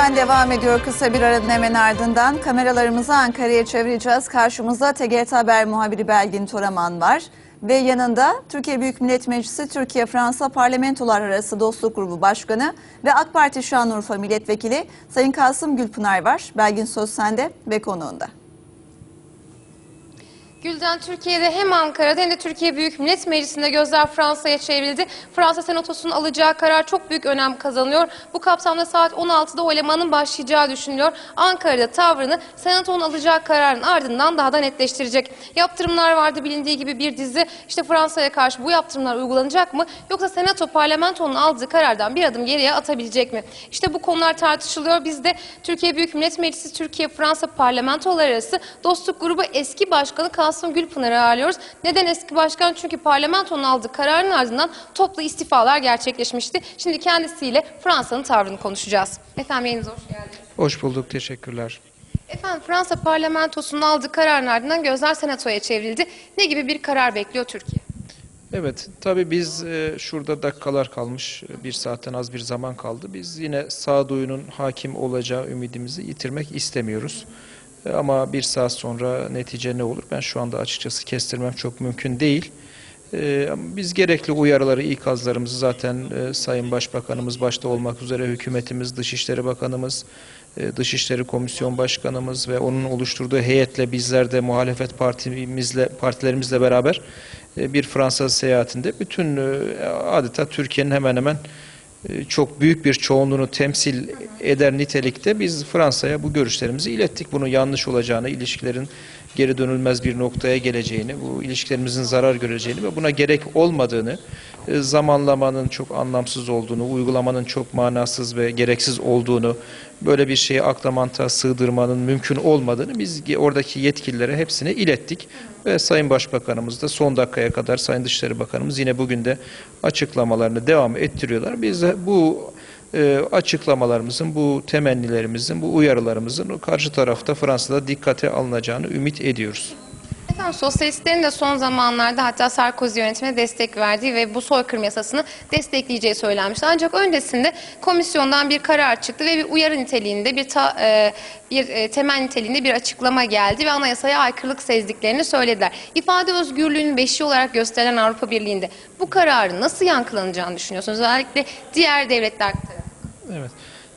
Bülten devam ediyor kısa bir aranın hemen ardından. Kameralarımızı Ankara'ya çevireceğiz. Karşımızda TGRT Haber muhabiri Belgin Toraman var. Ve yanında Türkiye Büyük Millet Meclisi Türkiye-Fransa Parlamentolar Arası Dostluk Grubu Başkanı ve AK Parti Şanlıurfa Milletvekili Sayın Kasım Gülpınar var. Belgin söz sende ve konuğunda. Gülden Türkiye'de hem Ankara'da hem de Türkiye Büyük Millet Meclisi'nde gözler Fransa'ya çevrildi. Fransa Senatosu'nun alacağı karar çok büyük önem kazanıyor. Bu kapsamda saat 16'da oylamanın başlayacağı düşünülüyor. Ankara'da tavrını Senato'nun alacağı kararın ardından daha da netleştirecek. Yaptırımlar vardı bilindiği gibi bir dizi. İşte Fransa'ya karşı bu yaptırımlar uygulanacak mı? Yoksa Senato parlamentonun aldığı karardan bir adım geriye atabilecek mi? İşte bu konular tartışılıyor. Biz de Türkiye Büyük Millet Meclisi Türkiye-Fransa parlamentolar arası dostluk grubu eski başkanı Kasım Gülpınar'ı ağırlıyoruz. Neden eski başkan? Çünkü parlamentonun aldığı kararın ardından toplu istifalar gerçekleşmişti. Şimdi kendisiyle Fransa'nın tavrını konuşacağız. Efendim yayınıza hoş geldiniz. Hoş bulduk, teşekkürler. Efendim Fransa parlamentosunun aldığı kararın ardından gözler senatoya çevrildi. Ne gibi bir karar bekliyor Türkiye? Evet, tabii biz e, şurada dakikalar kalmış, e, bir saatten az bir zaman kaldı. Biz yine sağduyunun hakim olacağı ümidimizi yitirmek istemiyoruz. E, ama bir saat sonra netice ne olur? Ben şu anda açıkçası kestirmem çok mümkün değil. E, biz gerekli uyarıları, ikazlarımızı zaten e, Sayın Başbakanımız başta olmak üzere hükümetimiz, Dışişleri Bakanımız, e, Dışişleri Komisyon Başkanımız ve onun oluşturduğu heyetle bizler de muhalefet partimizle partilerimizle beraber e, bir Fransa seyahatinde bütün e, adeta Türkiye'nin hemen hemen e, çok büyük bir çoğunluğunu temsil eder nitelikte biz Fransa'ya bu görüşlerimizi ilettik. Bunun yanlış olacağını, ilişkilerin geri dönülmez bir noktaya geleceğini, bu ilişkilerimizin zarar göreceğini ve buna gerek olmadığını, e, zamanlamanın çok anlamsız olduğunu, uygulamanın çok manasız ve gereksiz olduğunu, böyle bir şeyi akla mantığa sığdırmanın mümkün olmadığını biz oradaki yetkililere hepsine ilettik. Ve Sayın Başbakanımız da son dakikaya kadar Sayın Dışişleri Bakanımız yine bugün de açıklamalarını devam ettiriyorlar. Biz de bu e, açıklamalarımızın, bu temennilerimizin, bu uyarılarımızın karşı tarafta Fransa'da dikkate alınacağını ümit ediyoruz. Efendim sosyalistlerin de son zamanlarda hatta Sarkozy yönetimine destek verdiği ve bu soykırım yasasını destekleyeceği söylenmişti. Ancak öncesinde komisyondan bir karar çıktı ve bir uyarı niteliğinde bir ta, e, bir e, temel niteliğinde bir açıklama geldi ve anayasaya aykırılık sezdiklerini söylediler. İfade özgürlüğünün beşiği olarak gösterilen Avrupa Birliği'nde bu kararın nasıl yankılanacağını düşünüyorsunuz? Özellikle diğer devletler tarafından. Evet.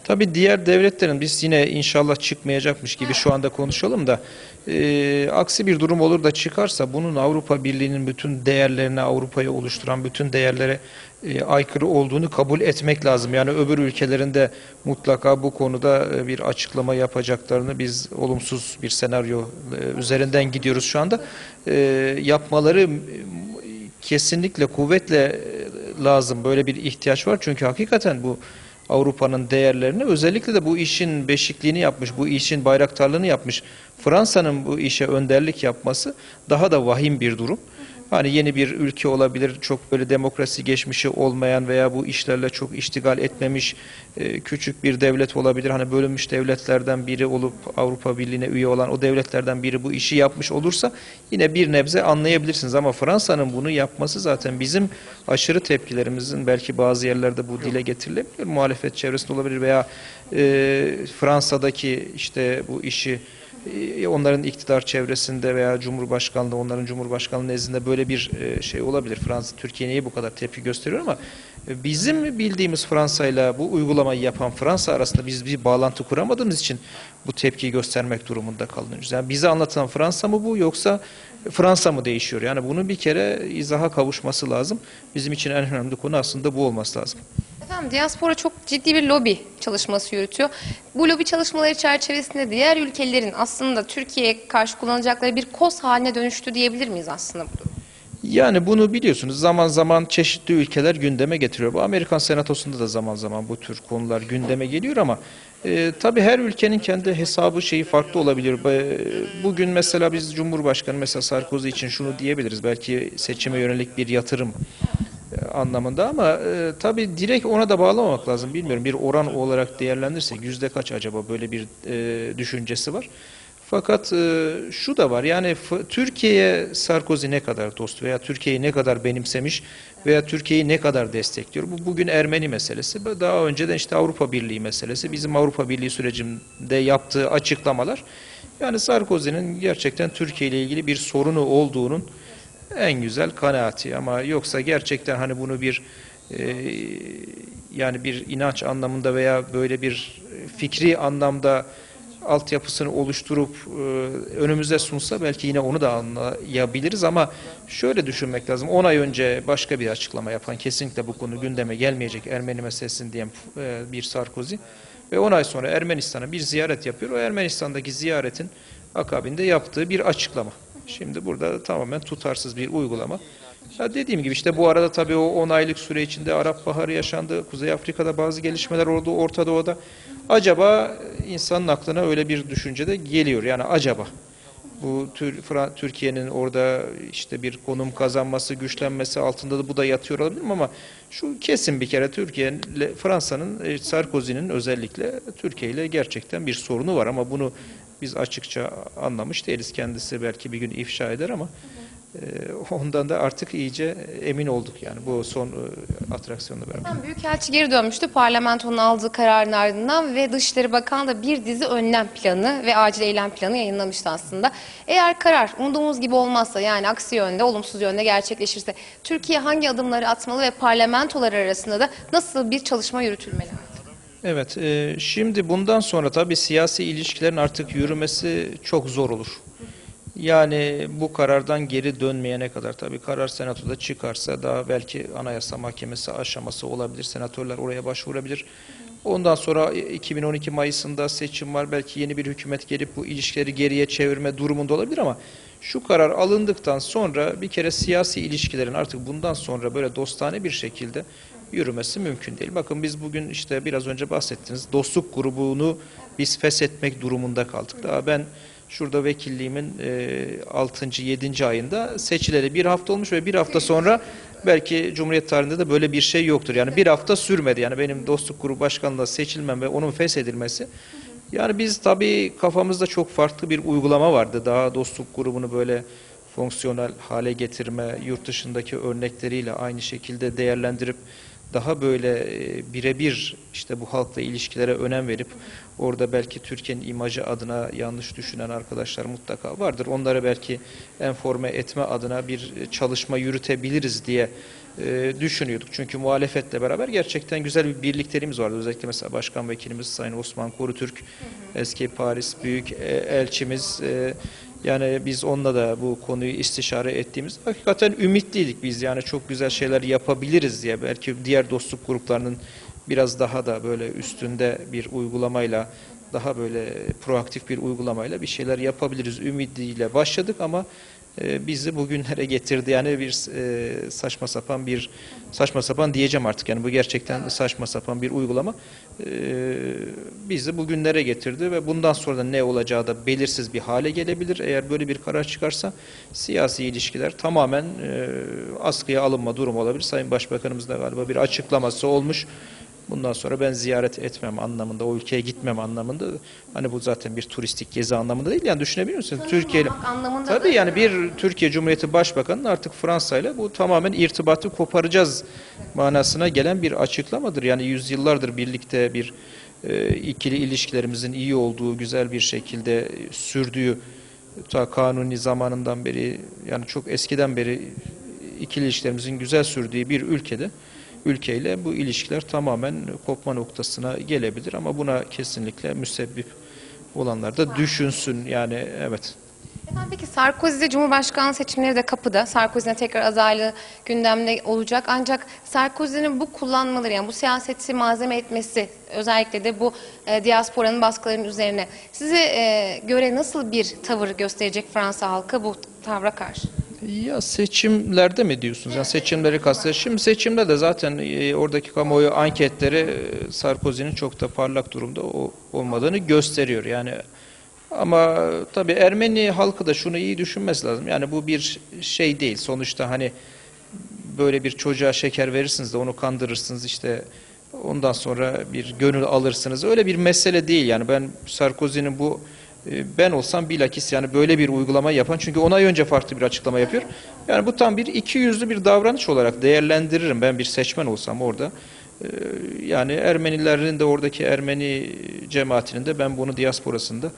Tabii diğer devletlerin biz yine inşallah çıkmayacakmış gibi şu anda konuşalım da e, aksi bir durum olur da çıkarsa bunun Avrupa Birliği'nin bütün değerlerine, Avrupa'yı oluşturan bütün değerlere e, aykırı olduğunu kabul etmek lazım. Yani öbür ülkelerinde mutlaka bu konuda e, bir açıklama yapacaklarını biz olumsuz bir senaryo e, üzerinden gidiyoruz şu anda. E, yapmaları e, kesinlikle kuvvetle e, lazım. Böyle bir ihtiyaç var. Çünkü hakikaten bu Avrupa'nın değerlerini özellikle de bu işin beşikliğini yapmış, bu işin bayraktarlığını yapmış Fransa'nın bu işe önderlik yapması daha da vahim bir durum. Hani yeni bir ülke olabilir, çok böyle demokrasi geçmişi olmayan veya bu işlerle çok iştigal etmemiş e, küçük bir devlet olabilir. Hani bölünmüş devletlerden biri olup Avrupa Birliği'ne üye olan o devletlerden biri bu işi yapmış olursa yine bir nebze anlayabilirsiniz. Ama Fransa'nın bunu yapması zaten bizim aşırı tepkilerimizin belki bazı yerlerde bu dile getirilebilir. Muhalefet çevresinde olabilir veya e, Fransa'daki işte bu işi onların iktidar çevresinde veya Cumhurbaşkanlığı, onların Cumhurbaşkanlığı nezdinde böyle bir e, şey olabilir. Fransa, Türkiye niye bu kadar tepki gösteriyor ama e, bizim bildiğimiz Fransa ile bu uygulamayı yapan Fransa arasında biz bir bağlantı kuramadığımız için bu tepkiyi göstermek durumunda kalıyoruz. Yani bize anlatılan Fransa mı bu yoksa Fransa mı değişiyor? Yani bunun bir kere izaha kavuşması lazım. Bizim için en önemli konu aslında bu olması lazım. Efendim diaspora çok ciddi bir lobi çalışması yürütüyor. Bu lobi çalışmaları çerçevesinde diğer ülkelerin aslında Türkiye'ye karşı kullanacakları bir koz haline dönüştü diyebilir miyiz aslında bu durum? Yani bunu biliyorsunuz zaman zaman çeşitli ülkeler gündeme getiriyor. Bu Amerikan Senatosu'nda da zaman zaman bu tür konular gündeme geliyor ama e, tabii her ülkenin kendi hesabı şeyi farklı olabilir. Bugün mesela biz Cumhurbaşkanı mesela Sarkozy için şunu diyebiliriz. Belki seçime yönelik bir yatırım anlamında ama e, tabii direkt ona da bağlamamak lazım. Bilmiyorum bir oran olarak değerlendirsek yüzde kaç acaba böyle bir e, düşüncesi var. Fakat e, şu da var yani Türkiye'ye Sarkozy ne kadar dost veya Türkiye'yi ne kadar benimsemiş veya Türkiye'yi ne kadar destekliyor. Bu bugün Ermeni meselesi. Daha önceden işte Avrupa Birliği meselesi. Bizim Avrupa Birliği sürecinde yaptığı açıklamalar. Yani Sarkozy'nin gerçekten Türkiye ile ilgili bir sorunu olduğunun en güzel kanaati ama yoksa gerçekten hani bunu bir e, yani bir inanç anlamında veya böyle bir fikri anlamda altyapısını oluşturup e, önümüze sunsa belki yine onu da anlayabiliriz ama şöyle düşünmek lazım. 10 ay önce başka bir açıklama yapan kesinlikle bu konu gündeme gelmeyecek Ermeni meselesini diyen e, bir Sarkozy ve 10 ay sonra Ermenistan'a bir ziyaret yapıyor. O Ermenistan'daki ziyaretin akabinde yaptığı bir açıklama. Şimdi burada tamamen tutarsız bir uygulama. Ya dediğim gibi işte bu arada tabii o 10 aylık süre içinde Arap Baharı yaşandı. Kuzey Afrika'da bazı gelişmeler oldu. Orta Doğu'da. Acaba insanın aklına öyle bir düşünce de geliyor. Yani acaba bu Türkiye'nin orada işte bir konum kazanması, güçlenmesi altında da bu da yatıyor olabilir? Ama şu kesin bir kere Türkiye ile Fransa'nın, e, Sarkozy'nin özellikle Türkiye ile gerçekten bir sorunu var ama bunu biz açıkça anlamış değiliz. Kendisi belki bir gün ifşa eder ama e, ondan da artık iyice emin olduk yani bu son e, atraksiyonla beraber. Büyükelçi geri dönmüştü parlamentonun aldığı kararın ardından ve Dışişleri Bakanı da bir dizi önlem planı ve acil eylem planı yayınlamıştı aslında. Eğer karar umduğumuz gibi olmazsa yani aksi yönde, olumsuz yönde gerçekleşirse Türkiye hangi adımları atmalı ve parlamentolar arasında da nasıl bir çalışma yürütülmeli? Evet, e, şimdi bundan sonra tabii siyasi ilişkilerin artık yürümesi çok zor olur. Yani bu karardan geri dönmeyene kadar tabii karar senatoda çıkarsa daha belki anayasa mahkemesi aşaması olabilir. Senatörler oraya başvurabilir. Ondan sonra 2012 Mayıs'ında seçim var. Belki yeni bir hükümet gelip bu ilişkileri geriye çevirme durumunda olabilir ama şu karar alındıktan sonra bir kere siyasi ilişkilerin artık bundan sonra böyle dostane bir şekilde yürümesi mümkün değil. Bakın biz bugün işte biraz önce bahsettiniz dostluk grubunu biz feshetmek durumunda kaldık. Daha ben şurada vekilliğimin e, 6. 7. ayında seçileli bir hafta olmuş ve bir hafta sonra belki Cumhuriyet tarihinde de böyle bir şey yoktur. Yani bir hafta sürmedi. Yani benim dostluk grubu başkanlığa seçilmem ve onun feshedilmesi. Yani biz tabii kafamızda çok farklı bir uygulama vardı. Daha dostluk grubunu böyle fonksiyonel hale getirme, yurt dışındaki örnekleriyle aynı şekilde değerlendirip daha böyle e, birebir işte bu halkla ilişkilere önem verip orada belki Türkiye'nin imajı adına yanlış düşünen arkadaşlar mutlaka vardır. Onları belki enforme etme adına bir çalışma yürütebiliriz diye e, düşünüyorduk. Çünkü muhalefetle beraber gerçekten güzel bir birliklerimiz vardı. Özellikle mesela Başkan Vekilimiz Sayın Osman Korutürk, eski Paris Büyük e, Elçimiz e, yani biz onunla da bu konuyu istişare ettiğimiz hakikaten ümitliydik biz. Yani çok güzel şeyler yapabiliriz diye. Belki diğer dostluk gruplarının biraz daha da böyle üstünde bir uygulamayla daha böyle proaktif bir uygulamayla bir şeyler yapabiliriz. Ümidiyle başladık ama e, bizi bugünlere getirdi. Yani bir e, saçma sapan bir saçma sapan diyeceğim artık. Yani bu gerçekten saçma sapan bir uygulama. E, bizi bugünlere getirdi ve bundan sonra da ne olacağı da belirsiz bir hale gelebilir. Eğer böyle bir karar çıkarsa siyasi ilişkiler tamamen e, askıya alınma durumu olabilir. Sayın Başbakanımız da galiba bir açıklaması olmuş Bundan sonra ben ziyaret etmem anlamında, o ülkeye gitmem anlamında. Hani bu zaten bir turistik gezi anlamında değil. Yani düşünebiliyor musun? Türkiye anlamında Tabii yani bir Türkiye Cumhuriyeti Başbakanı'nın artık Fransa ile bu tamamen irtibatı koparacağız manasına gelen bir açıklamadır. Yani yüzyıllardır birlikte bir e, ikili ilişkilerimizin iyi olduğu, güzel bir şekilde sürdüğü ta kanuni zamanından beri yani çok eskiden beri ikili ilişkilerimizin güzel sürdüğü bir ülkede ülkeyle bu ilişkiler tamamen kopma noktasına gelebilir ama buna kesinlikle müsebbip olanlar da düşünsün yani evet. Efendim peki Sarkozy Cumhurbaşkanlığı seçimleri de kapıda. Sarkozy'nin tekrar adaylığı gündemde olacak. Ancak Sarkozy'nin bu kullanmaları yani bu siyaseti malzeme etmesi özellikle de bu e, diasporanın baskılarının üzerine size e, göre nasıl bir tavır gösterecek Fransa halkı bu tavra karşı? Ya seçimlerde mi diyorsunuz? Yani seçimleri kastediyor. Şimdi seçimde de zaten e, oradaki kamuoyu anketleri e, Sarkozy'nin çok da parlak durumda olmadığını gösteriyor. Yani ama tabii Ermeni halkı da şunu iyi düşünmesi lazım. Yani bu bir şey değil. Sonuçta hani böyle bir çocuğa şeker verirsiniz de onu kandırırsınız işte ondan sonra bir gönül alırsınız. Öyle bir mesele değil yani ben Sarkozy'nin bu Ben olsam bilakis yani böyle bir uygulama yapan çünkü 10 ay önce farklı bir açıklama yapıyor. Yani bu tam bir iki yüzlü bir davranış olarak değerlendiririm ben bir seçmen olsam orada. E, Yani Ermenilerin de oradaki Ermeni cemaatinin de ben bunu diasporasında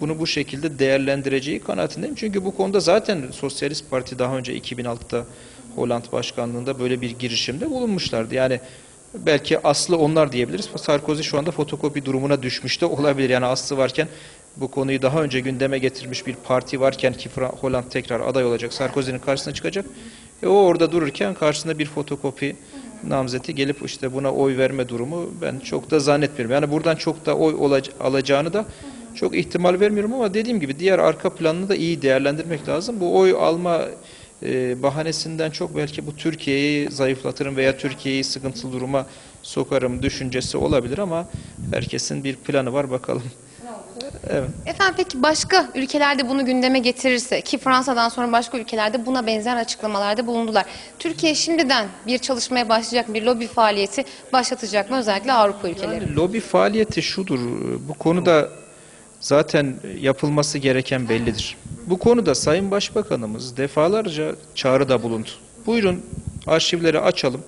bunu bu şekilde değerlendireceği kanaatindeyim. Çünkü bu konuda zaten Sosyalist Parti daha önce 2006'da Hollanda Başkanlığında böyle bir girişimde bulunmuşlardı. Yani belki aslı onlar diyebiliriz. Sarkozy şu anda fotokopi durumuna düşmüş de olabilir. Yani aslı varken bu konuyu daha önce gündeme getirmiş bir parti varken ki Hollanda tekrar aday olacak. Sarkozy'nin karşısına çıkacak. E o orada dururken karşısında bir fotokopi namzeti gelip işte buna oy verme durumu ben çok da zannetmiyorum. Yani buradan çok da oy alacağını da çok ihtimal vermiyorum ama dediğim gibi diğer arka planını da iyi değerlendirmek lazım. Bu oy alma e, bahanesinden çok belki bu Türkiye'yi zayıflatırım veya Türkiye'yi sıkıntılı duruma sokarım düşüncesi olabilir ama herkesin bir planı var bakalım. Evet. Efendim peki başka ülkelerde bunu gündeme getirirse ki Fransa'dan sonra başka ülkelerde buna benzer açıklamalarda bulundular. Türkiye şimdiden bir çalışmaya başlayacak bir lobi faaliyeti başlatacak mı özellikle Avrupa ülkeleri? Yani lobi faaliyeti şudur. Bu konuda zaten yapılması gereken bellidir. Bu konuda Sayın Başbakanımız defalarca çağrıda bulundu. Buyurun arşivleri açalım.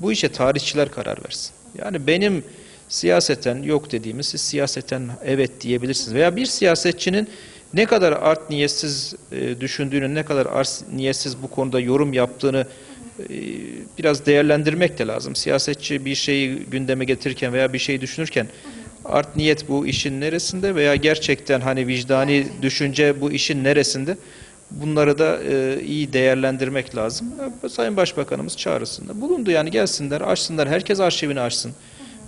Bu işe tarihçiler karar versin. Yani benim siyaseten yok dediğimi siz siyaseten evet diyebilirsiniz. Veya bir siyasetçinin ne kadar art niyetsiz e, düşündüğünü, ne kadar art niyetsiz bu konuda yorum yaptığını e, biraz değerlendirmek de lazım. Siyasetçi bir şeyi gündeme getirirken veya bir şey düşünürken art niyet bu işin neresinde veya gerçekten hani vicdani düşünce bu işin neresinde bunları da e, iyi değerlendirmek lazım. Sayın Başbakanımız çağrısında bulundu yani gelsinler açsınlar herkes arşivini açsın.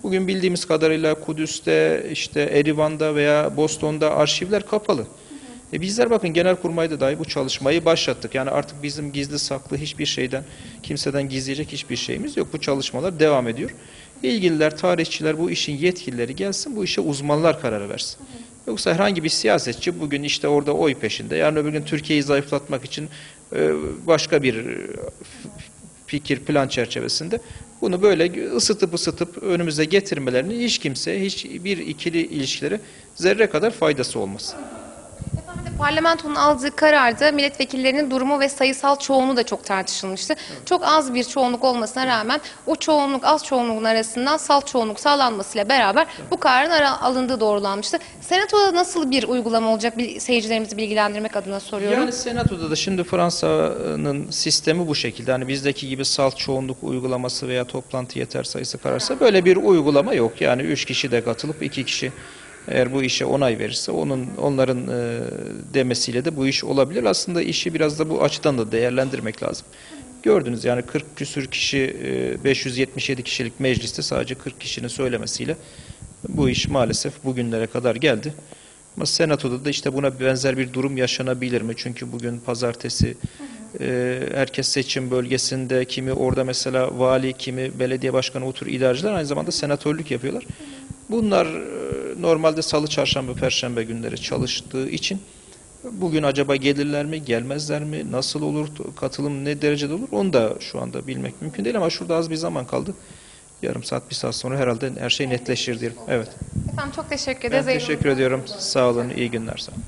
Bugün bildiğimiz kadarıyla Kudüs'te işte Erivan'da veya Boston'da arşivler kapalı. E bizler bakın Genelkurmay'da dahi bu çalışmayı başlattık. Yani artık bizim gizli saklı hiçbir şeyden, kimseden gizleyecek hiçbir şeyimiz yok. Bu çalışmalar devam ediyor. İlgililer, tarihçiler, bu işin yetkilileri gelsin, bu işe uzmanlar karar versin. Yoksa herhangi bir siyasetçi bugün işte orada oy peşinde. Yarın öbür gün Türkiye'yi zayıflatmak için e, başka bir e, fikir, plan çerçevesinde bunu böyle ısıtıp ısıtıp önümüze getirmelerinin hiç kimseye, hiçbir ikili ilişkilere zerre kadar faydası olmaz. Parlamentonun aldığı kararda milletvekillerinin durumu ve sayısal çoğunluğu da çok tartışılmıştı. Çok az bir çoğunluk olmasına rağmen o çoğunluk az çoğunluğun arasından salt çoğunluk sağlanmasıyla beraber bu kararın ara- alındığı doğrulanmıştı. Senatoda nasıl bir uygulama olacak seyircilerimizi bilgilendirmek adına soruyorum. Yani senatoda da şimdi Fransa'nın sistemi bu şekilde. Hani bizdeki gibi salt çoğunluk uygulaması veya toplantı yeter sayısı kararsa böyle bir uygulama yok. Yani üç kişi de katılıp iki kişi eğer bu işe onay verirse onun onların e, demesiyle de bu iş olabilir. Aslında işi biraz da bu açıdan da değerlendirmek lazım. Gördünüz yani 40 küsür kişi e, 577 kişilik mecliste sadece 40 kişinin söylemesiyle bu iş maalesef bugünlere kadar geldi. Ama senatoda da işte buna benzer bir durum yaşanabilir mi? Çünkü bugün pazartesi e, herkes seçim bölgesinde kimi orada mesela vali kimi belediye başkanı o tür idareciler aynı zamanda senatörlük yapıyorlar. Bunlar e, normalde salı, çarşamba, perşembe günleri çalıştığı için bugün acaba gelirler mi, gelmezler mi, nasıl olur, katılım ne derecede olur onu da şu anda bilmek mümkün değil ama şurada az bir zaman kaldı. Yarım saat, bir saat sonra herhalde her şey netleşir diyelim. Evet. Efendim çok teşekkür Ben ederiz. teşekkür ediyorum. Sağ olun. İyi günler. Sağ olun.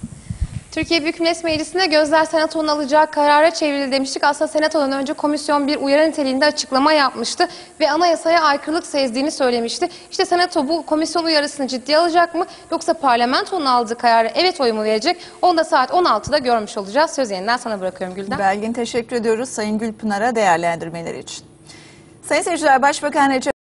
Türkiye Büyük Millet Meclisi'nde gözler Senato'nun alacağı karara çevrildi demiştik. Aslında Senato'dan önce komisyon bir uyarı niteliğinde açıklama yapmıştı ve anayasaya aykırılık sezdiğini söylemişti. İşte Senato bu komisyon uyarısını ciddiye alacak mı yoksa parlamentonun aldığı karara evet oy mu verecek? Onu da saat 16'da görmüş olacağız. Söz yeniden sana bırakıyorum Gülden. Belgin teşekkür ediyoruz Sayın Gülpınar'a değerlendirmeleri için. Sayın seyirciler Başbakan Recep